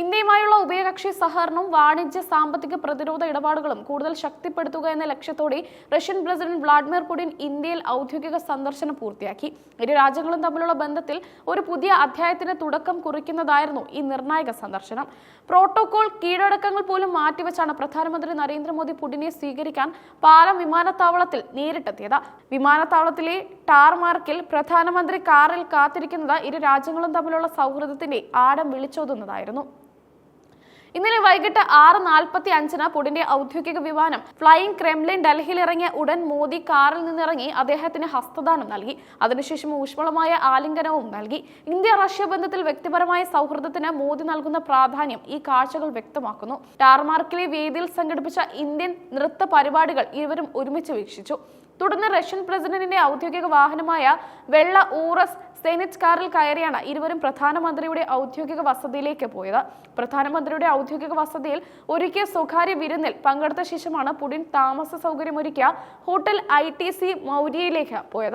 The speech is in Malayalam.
ഇന്ത്യയുമായുള്ള ഉഭയകക്ഷി സഹകരണവും വാണിജ്യ സാമ്പത്തിക പ്രതിരോധ ഇടപാടുകളും കൂടുതൽ ശക്തിപ്പെടുത്തുക എന്ന ലക്ഷ്യത്തോടെ റഷ്യൻ പ്രസിഡന്റ് വ്ളാഡിമിർ പുടിൻ ഇന്ത്യയിൽ ഔദ്യോഗിക സന്ദർശനം പൂർത്തിയാക്കി. ഇരു രാജ്യങ്ങളും തമ്മിലുള്ള ബന്ധത്തിൽ ഒരു പുതിയ അധ്യായത്തിന് തുടക്കം കുറിക്കുന്നതായിരുന്നു ഈ നിർണായക സന്ദർശനം. പ്രോട്ടോകോൾ കീഴടക്കങ്ങൾ പോലും മാറ്റിവെച്ചാണ് പ്രധാനമന്ത്രി നരേന്ദ്രമോദി പുടിനെ സ്വീകരിക്കാൻ പാലം വിമാനത്താവളത്തിൽ നേരിട്ടെത്തിയത്. വിമാനത്താവളത്തിലെ ടാർമാർക്കിൽ പ്രധാനമന്ത്രി കാറിൽ കാത്തിരിക്കുന്നത് ഇരു രാജ്യങ്ങളും തമ്മിലുള്ള സൗഹൃദത്തിന്റെ ആഴം വിളിച്ചോതുന്നതായിരുന്നു. ഇന്നലെ വൈകിട്ട് ആറ് നാൽപ്പത്തി അഞ്ചിന് പുടിന്റെ ഔദ്യോഗിക വിമാനം ഫ്ലൈയിങ് ക്രെംലിൻ ഡൽഹിയിൽ ഇറങ്ങിയ ഉടൻ മോദി കാറിൽ നിന്നിറങ്ങി അദ്ദേഹത്തിന് ഹസ്തദാനം നൽകി. അതിനുശേഷം ഊഷ്മളമായ ആലിംഗനവും നൽകി. ഇന്ത്യ റഷ്യ ബന്ധത്തിൽ വ്യക്തിപരമായ സൗഹൃദത്തിന് മോദി നൽകുന്ന പ്രാധാന്യം ഈ കാഴ്ചകൾ വ്യക്തമാക്കുന്നു. ടാർമാർക്കിലെ വേദിയിൽ സംഘടിപ്പിച്ച ഇന്ത്യൻ നൃത്ത പരിപാടികൾ ഇരുവരും ഒരുമിച്ച് വീക്ഷിച്ചു. തുടർന്ന് റഷ്യൻ പ്രസിഡന്റിന്റെ ഔദ്യോഗിക വാഹനമായ വെള്ള ഊറസ് സെനറ്റ് കാറിൽ കയറിയാണ് ഇരുവരും പ്രധാനമന്ത്രിയുടെ ഔദ്യോഗിക വസതിയിലേക്ക് പോയത്. പ്രധാനമന്ത്രിയുടെ ഔദ്യോഗിക വസതിയിൽ ഒരുക്കിയ സ്വകാര്യ വിരുന്നിൽ പങ്കെടുത്ത ശേഷമാണ് പുടിൻ താമസ സൗകര്യമൊരുക്കിയ ഹോട്ടൽ ഐ ടി സി മൗര്യയിലേക്ക് പോയത്.